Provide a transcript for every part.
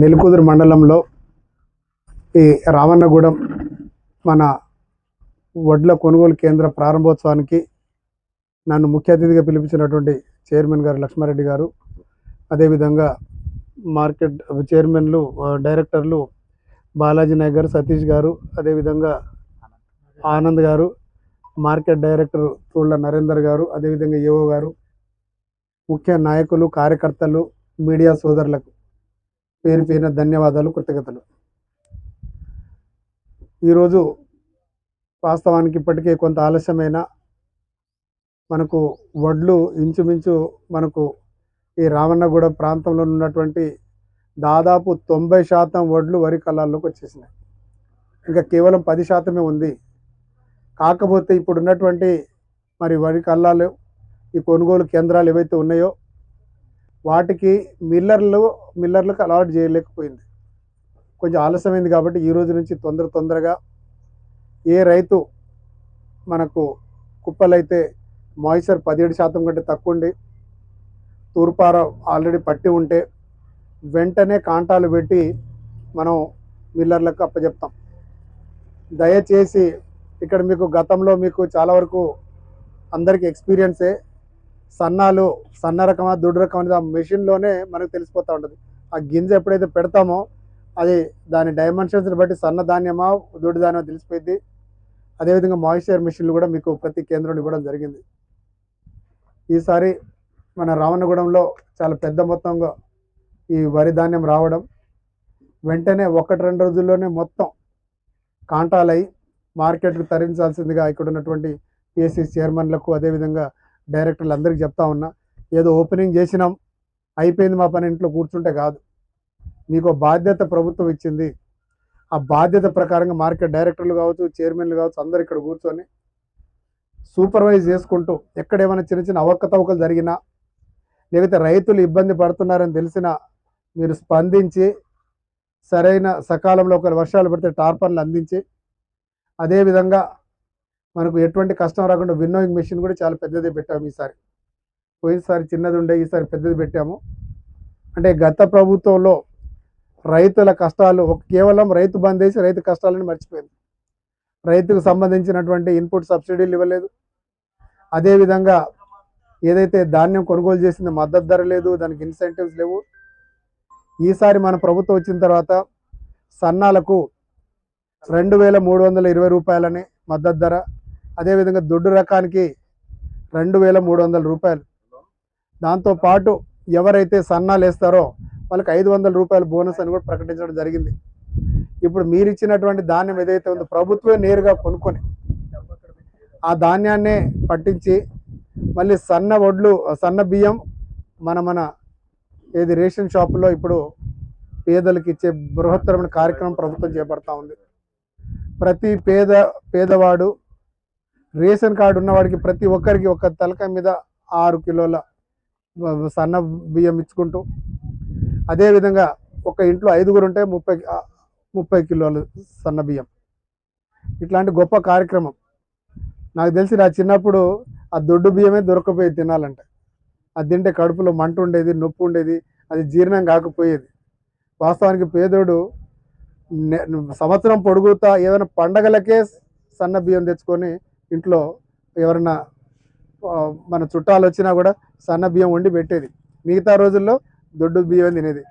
నెల్కూదురు మండలంలో ఈ రామన్నగూడెం మన వడ్ల కొనుగోలు కేంద్ర ప్రారంభోత్సవానికి నన్ను ముఖ్య అతిథిగా పిలిపించినటువంటి చైర్మన్ గారు లక్ష్మారెడ్డి గారు. అదేవిధంగా మార్కెట్ చైర్మన్లు డైరెక్టర్లు బాలాజీ నాయక్ గారు సతీష్ గారు అదేవిధంగా ఆనంద్ గారు మార్కెట్ డైరెక్టర్ తూళ్ళ నరేందర్ గారు అదేవిధంగా ఏఓ గారు ముఖ్య నాయకులు కార్యకర్తలు మీడియా సోదరులకు పేరు పేరిన ధన్యవాదాలు కృతజ్ఞతలు. ఈరోజు వాస్తవానికి ఇప్పటికే కొంత ఆలస్యమైన మనకు వడ్లు ఇంచుమించు మనకు ఈ రావణగూడ ప్రాంతంలో ఉన్నటువంటి దాదాపు తొంభై శాతం వడ్లు వరి కళ్ళాల్లోకి వచ్చేసినాయి. ఇంకా కేవలం పది శాతమే ఉంది. కాకపోతే ఇప్పుడు ఉన్నటువంటి మరి వరి కళ్ళాలు ఈ కొనుగోలు కేంద్రాలు ఏవైతే ఉన్నాయో వాటికి మిల్లర్లు మిల్లర్లకు అలాట్ చేయలేకపోయింది. కొంచెం ఆలస్యమైంది కాబట్టి ఈ రోజు నుంచి తొందర తొందరగా ఏ రైతు మనకు కుప్పలైతే మాయిశ్చర్ పదిహేడు శాతం కంటే తక్కువ ఉండి తూర్పార ఆల్రెడీ పట్టి ఉంటే వెంటనే కాంటాలు పెట్టి మనం మిల్లర్లకు అప్పచెప్తాం దయచేసి ఇక్కడ మీకు గతంలో మీకు చాలా వరకు అందరికీ ఎక్స్పీరియన్సే. సన్నాలు సన్న రకమా దుడ్డు రకం అనేది ఆ మెషిన్లోనే మనకు తెలిసిపోతూ ఉంటుంది. ఆ గింజ ఎప్పుడైతే పెడతామో అది దాని డైమెన్షన్స్ని బట్టి సన్న ధాన్యమా దుడ్డు ధాన్యమా తెలిసిపోయింది అదేవిధంగా మాయిశ్చర్ మిషన్లు కూడా మీకు ప్రతి కేంద్రంలో ఇవ్వడం జరిగింది. ఈసారి మన రావణగూడెంలో చాలా పెద్ద మొత్తంగా ఈ వరి ధాన్యం రావడం వెంటనే ఒకటి రెండు రోజుల్లోనే మొత్తం కాంటాలై మార్కెట్కు తరలించాల్సిందిగా ఇక్కడ ఉన్నటువంటి పిఎస్సి చైర్మన్లకు అదేవిధంగా డైరెక్టర్లు అందరికీ చెప్తా ఉన్నా ఏదో ఓపెనింగ్ చేసినాం అయిపోయింది మా పని ఇంట్లో కూర్చుంటే కాదు. మీకు బాధ్యత ప్రభుత్వం ఇచ్చింది. ఆ బాధ్యత ప్రకారంగా మార్కెట్ డైరెక్టర్లు కావచ్చు చైర్మన్లు కావచ్చు అందరు ఇక్కడ కూర్చొని సూపర్వైజ్ చేసుకుంటూ ఎక్కడ ఏమైనా చిన్న చిన్న అవకతవకలు జరిగినా లేకపోతే రైతులు ఇబ్బంది పడుతున్నారని తెలిసినా మీరు స్పందించి సరైన సకాలంలో ఒక వర్షాలు పడితే టార్పర్లు అందించి అదేవిధంగా మనకు ఎటువంటి కష్టం రాకుండా విన్నోయింగ్ మెషిన్ కూడా చాలా పెద్దది పెట్టాము ఈసారి. పోయినసారి చిన్నది ఉండే ఈసారి పెద్దది పెట్టాము. అంటే గత ప్రభుత్వంలో రైతుల కష్టాలు కేవలం రైతు బంద్ చేసి రైతు కష్టాలను మర్చిపోయింది. రైతుకు సంబంధించినటువంటి ఇన్పుట్ సబ్సిడీలు ఇవ్వలేదు. అదేవిధంగా ఏదైతే ధాన్యం కొనుగోలు చేసిందో మద్దతు ధర లేదు దానికి ఇన్సెంటివ్స్ లేవు. ఈసారి మన ప్రభుత్వం వచ్చిన తర్వాత సన్నాలకు రెండు వేల మూడు వందల ఇరవై రూపాయలని మద్దతు ధర అదేవిధంగా దొడ్డు రకానికి రెండు వేల మూడు వందల రూపాయలు. దాంతోపాటు ఎవరైతే సన్నాలు వేస్తారో వాళ్ళకి ఐదు వందల రూపాయల బోనస్ అని కూడా ప్రకటించడం జరిగింది. ఇప్పుడు మీరు ఇచ్చినటువంటి ధాన్యం ఏదైతే ఉందో ప్రభుత్వమే నేరుగా కొనుక్కొని ఆ ధాన్యాన్నే పట్టించి మళ్ళీ సన్న వడ్లు సన్న బియ్యం మన మన ఏది రేషన్ షాపులో ఇప్పుడు పేదలకు ఇచ్చే బృహత్తరమైన కార్యక్రమం ప్రభుత్వం చేపడతా ఉంది. ప్రతి పేద పేదవాడు రేషన్ కార్డు ఉన్నవాడికి ప్రతి ఒక్కరికి ఒక తలకాయ మీద ఆరు కిలోల సన్న బియ్యం ఇచ్చుకుంటూ అదేవిధంగా ఒక ఇంట్లో ఐదుగురు ఉంటే ముప్పై ముప్పై కిలోలు సన్న బియ్యం. ఇట్లాంటి గొప్ప కార్యక్రమం. నాకు తెలిసి నా చిన్నప్పుడు ఆ దొడ్డు బియ్యమే దొరకపోయి తినాలంటే. అది తింటే కడుపులో మంట ఉండేది నొప్పి ఉండేది అది జీర్ణం కాకపోయేది. వాస్తవానికి పేదోడు సంవత్సరం పొడుగుతా ఏదైనా పండగలకే సన్న బియ్యం తెచ్చుకొని ఇంట్లో ఎవరైనా మన చుట్టాలు వచ్చినా కూడా సన్న బియ్యం వండి పెట్టేది. మిగతా రోజుల్లో దొడ్డు బియ్యం తినేది.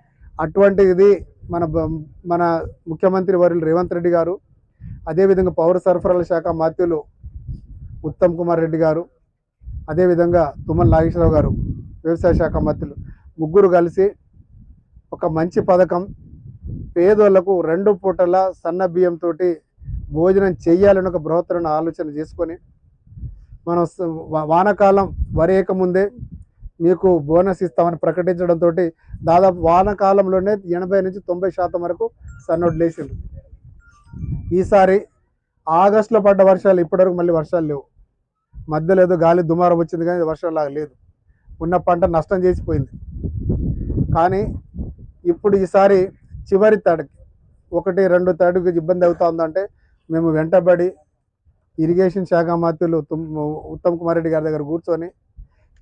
అటువంటిది మన మన ముఖ్యమంత్రి వర్యులు రేవంత్ రెడ్డి గారు అదేవిధంగా పౌర సరఫరాల శాఖ మాత్యులు ఉత్తమ్ కుమార్ రెడ్డి గారు అదేవిధంగా తుమ్మల నాగేశ్వరరావు గారు వ్యవసాయ శాఖ మంత్రులు ముగ్గురు కలిసి ఒక మంచి పథకం పేదోళ్ళకు రెండు పూటల సన్న బియ్యంతో భోజనం చేయాలని ఒక బృహత్తరమైన ఆలోచన చేసుకొని మనం వానకాలం వానాకాలం వరేక ముందే మీకు బోనస్ ఇస్తామని ప్రకటించడంతో దాదాపు వానకాలంలోనే ఎనభై నుంచి తొంభై శాతం వరకు సన్నోడ్లు వేసిండ్రు ఈసారి ఆగస్టులో పడ్డ వర్షాలు ఇప్పటివరకు మళ్ళీ వర్షాలు లేవు. మధ్యలో ఏదో గాలి దుమారం వచ్చింది కానీ వర్షం లాగా లేదు. ఉన్న పంట నష్టం చేసిపోయింది. కానీ ఇప్పుడు ఈసారి చివరి తడికి ఒకటి రెండు తడుకు ఇబ్బంది అవుతా ఉందంటే మేము వెంటబడి ఇరిగేషన్ శాఖ మంత్రులు ఉత్తమ్ కుమార్ రెడ్డి గారి దగ్గర కూర్చొని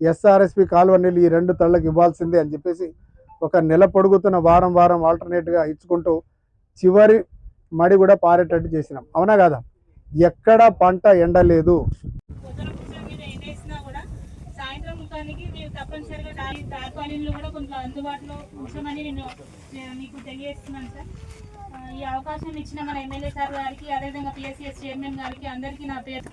ఎస్ఆర్ఎస్పి కాలువ నీళ్ళు ఈ రెండు తళ్ళకి ఇవ్వాల్సిందే అని చెప్పేసి ఒక నెల పొడుగుతున్న వారం వారం ఆల్టర్నేట్గా ఇచ్చుకుంటూ చివరి మడి కూడా పారేటట్టు చేసినాం. అవునా కదా? ఎక్కడ పంట ఎండలేదు పొద్దున కూర్చొని మీద ఎండేసినా కూడా సాయంత్రం ముఖానికి మీరు తప్పనిసరిగా టాయి టార్పాలిన్లు కూడా కొంత అందుబాటులో ఉంచమని నేను మీకు తెలియజేస్తున్నాను సార్. ఈ అవకాశం ఇచ్చిన మన ఎమ్మెల్యే సార్ గారికి అదేవిధంగా పిఎస్సిఎస్ చైర్మన్ గారికి అందరికీ నా పేరు.